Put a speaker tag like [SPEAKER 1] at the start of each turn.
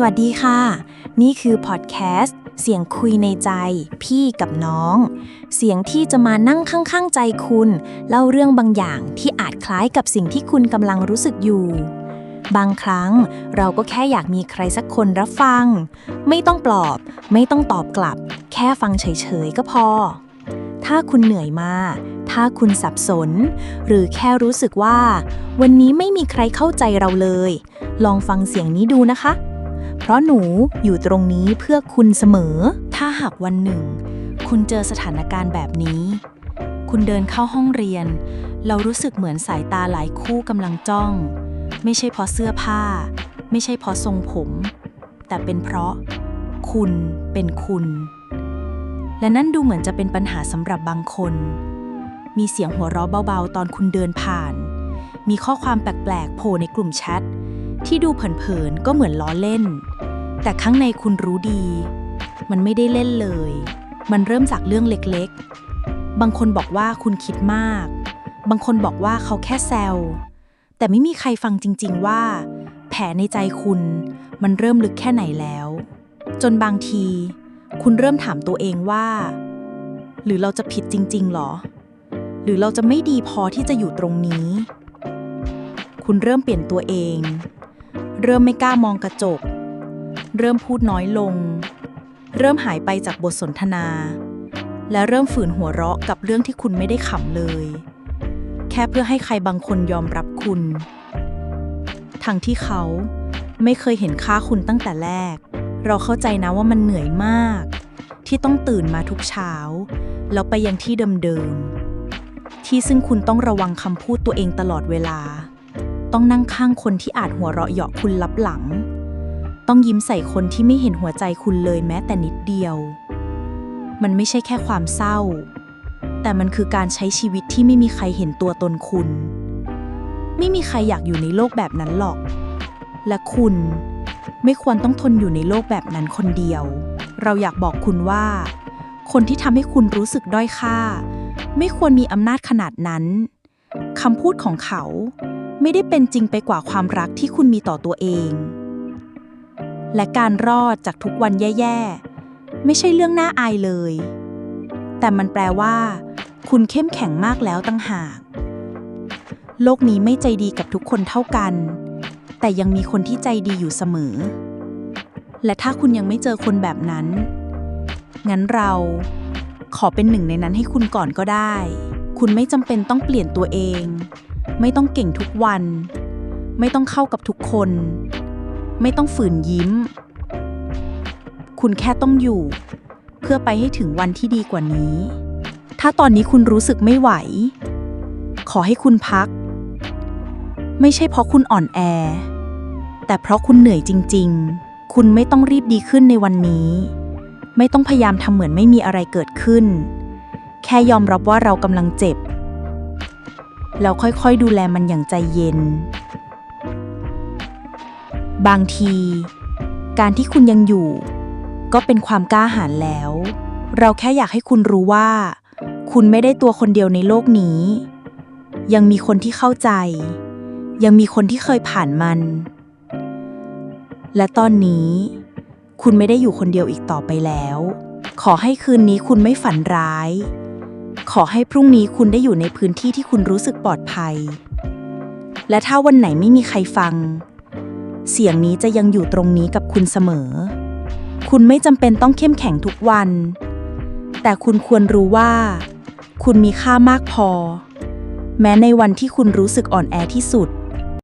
[SPEAKER 1] สวัสดีค่ะ นี่คือพอดแคสต์เสียงคุยในใจพี่กับน้อง เสียงที่จะมานั่งข้างๆใจคุณ เล่าเรื่องบางอย่างที่อาจคล้ายกับสิ่งที่คุณกำลังรู้สึกอยู่ บางครั้งเราก็แค่อยากมีใครสักคนรับฟัง ไม่ต้องปลอบ ไม่ต้องตอบกลับ แค่ฟังเฉยๆก็พอ ถ้าคุณเหนื่อยมา ถ้าคุณสับสน หรือแค่รู้สึกว่า วันนี้ไม่มีใครเข้าใจเราเลย ลองฟังเสียงนี้ดูนะคะ เพราะหนูอยู่ตรงนี้เพื่อคุณเสมอ ถ้าหากวันหนึ่ง คุณเจอสถานการณ์แบบนี้ คุณเดินเข้าห้องเรียน เรารู้สึกเหมือนสายตาหลายคู่กำลังจ้อง ไม่ใช่เพราะเสื้อผ้า ไม่ใช่เพราะทรงผม แต่เป็นเพราะ คุณเป็นคุณ และนั่นดูเหมือนจะเป็นปัญหาสำหรับบางคน มีเสียงหัวเราะเบาๆ ตอนคุณเดินผ่าน มีข้อความแปลกๆโผล่ในกลุ่มแชท ที่ดูเผินๆก็เหมือนล้อเล่น แต่ข้างในคุณรู้ดี มันไม่ได้เล่นเลย มันเริ่มจากเรื่องเล็กๆ บางคนบอกว่าคุณคิดมาก บางคนบอกว่าเขาแค่แซว แต่ไม่มีใครฟังจริง ๆว่า แผลในใจคุณมันเริ่มลึกแค่ไหนแล้ว จนบางที คุณเริ่มถามตัวเองว่า หรือเราจะผิดจริง ๆหรอ หรือเราจะไม่ดีพอที่จะอยู่ตรงนี้ คุณเริ่มเปลี่ยนตัวเอง เริ่มไม่กล้ามองกระจก เริ่มพูดน้อยลง เริ่มหายไปจากบทสนทนา และเริ่มฝืนหัวเราะกับเรื่องที่คุณไม่ได้ขำเลย แค่เพื่อให้ใครบางคนยอมรับคุณ ทั้งที่เขาไม่เคยเห็นค่าคุณตั้งแต่แรก เราเข้าใจนะว่ามันเหนื่อยมาก ที่ต้องตื่นมาทุกเช้า แล้วไปยังที่เดิมๆที่ซึ่งคุณต้องระวังคำพูดตัวเองตลอดเวลา ต้องนั่งข้างคนที่อาจหัวเราะเยาะคุณลับหลัง ต้องยิ้มใส่คนที่ไม่เห็นหัวใจคุณเลยแม้แต่นิดเดียว มันไม่ใช่แค่ความเศร้า แต่มันคือการใช้ชีวิตที่ไม่มีใครเห็นตัวตนคุณ ไม่มีใครอยากอยู่ในโลกแบบนั้นหรอก และคุณไม่ควรต้องทนอยู่ในโลกแบบนั้นคนเดียว เราอยากบอกคุณว่า คนที่ทำให้คุณรู้สึกด้อยค่า ไม่ควรมีอำนาจขนาดนั้นคำพูดของเขา ไม่ได้เป็นจริงไปกว่าความรักที่คุณมีต่อตัวเอง และการรอดจากทุกวันแย่ๆ ไม่ใช่เรื่องน่าอายเลย แต่มันแปลว่า คุณเข้มแข็งมากแล้วตั้งหาก โลกนี้ไม่ใจดีกับทุกคนเท่ากัน แต่ยังมีคนที่ใจดีอยู่เสมอ และถ้าคุณยังไม่เจอคนแบบนั้น งั้นเราขอเป็นหนึ่งในนั้นให้คุณก่อนก็ได้ คุณไม่จำเป็นต้องเปลี่ยนตัวเอง ไม่ต้องเก่งทุกวัน ไม่ต้องเข้ากับทุกคน ไม่ต้องฝืนยิ้ม คุณแค่ต้องอยู่ เพื่อไปให้ถึงวันที่ดีกว่านี้ ถ้าตอนนี้คุณรู้สึกไม่ไหว ขอให้คุณพัก ไม่ใช่เพราะคุณอ่อนแอ แต่เพราะคุณเหนื่อยจริง ๆ คุณไม่ต้องรีบดีขึ้นในวันนี้ ไม่ต้องพยายามทำเหมือนไม่มีอะไรเกิดขึ้น แค่ยอมรับว่าเรากำลังเจ็บ แล้วค่อยๆดูแลมันอย่างใจเย็น บางที การที่คุณยังอยู่ ก็เป็นความกล้าหาญแล้ว เราแค่อยากให้คุณรู้ว่า คุณไม่ได้ตัวคนเดียวในโลกนี้ ยังมีคนที่เข้าใจ ยังมีคนที่เคยผ่านมัน และตอนนี้ คุณไม่ได้อยู่คนเดียวอีกต่อไปแล้ว ขอให้คืนนี้คุณไม่ฝันร้าย ขอให้พรุ่งนี้คุณได้อยู่ในพื้นที่ที่คุณรู้สึกปลอดภัย และถ้าวันไหนไม่มีใครฟัง เสียงนี้จะยังอยู่ตรงนี้กับคุณเสมอ คุณไม่จำเป็นต้องเข้มแข็งทุกวัน แต่คุณควรรู้ว่า คุณมีค่ามากพอ แม้ในวันที่คุณรู้สึกอ่อนแอที่สุด